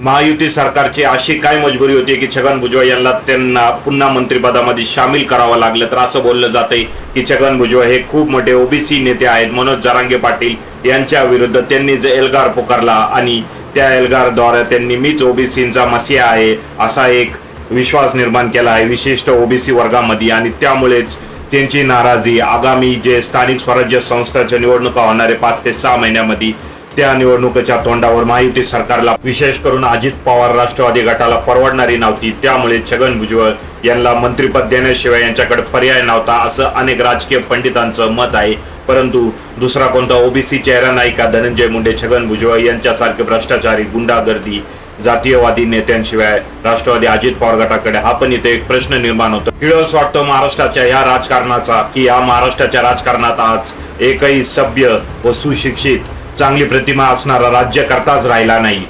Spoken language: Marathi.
महायुती सरकारची अशी काय मजबुरी होती की छगन भुजबळ यांना त्यांना पुन्हा मंत्रिपदामध्ये सामील करावं लागलं तर असं बोललं जातंय की छगन भुजबळ हे खूप मोठे ओबीसी नेते आहेत. मनोज जरांगे पाटील यांच्या विरुद्ध त्यांनी जे एल्गार पुकारला आणि त्या एल्गारद्वारे त्यांनी मीच ओबीसींचा मसिया आहे असा एक विश्वास निर्माण केला आहे विशिष्ट ओबीसी वर्गामध्ये आणि त्यामुळेच त्यांची नाराजी आगामी जे स्थानिक स्वराज्य संस्थांच्या निवडणुका होणारे पाच ते सहा महिन्यामध्ये त्या निवडणुकीच्या तोंडावर महायुती सरकारला विशेष करून अजित पवार राष्ट्रवादी गटाला परवडणारी नव्हती. त्यामुळे छगन भुजबळ यांना मंत्रिपद देण्याशिवाय यांच्याकडे पर्याय नव्हता असं अनेक राजकीय पंडितांचं मत आहे. परंतु दुसरा कोणता ओबीसी चेहरा नाही का? धनंजय मुंडे छगन भुजबळ यांच्यासारखे भ्रष्टाचारी गुंडागर्दी जातीयवादी नेत्यांशिवाय राष्ट्रवादी अजित पवार गटाकडे हा पण इथे एक प्रश्न निर्माण होतो. किळस वाटतो महाराष्ट्राच्या या राजकारणाचा की या महाराष्ट्राच्या राजकारणात आज एकही सभ्य व सुशिक्षित चांगली प्रतिमा असणारा राज्यकर्ताच राहिला नाही.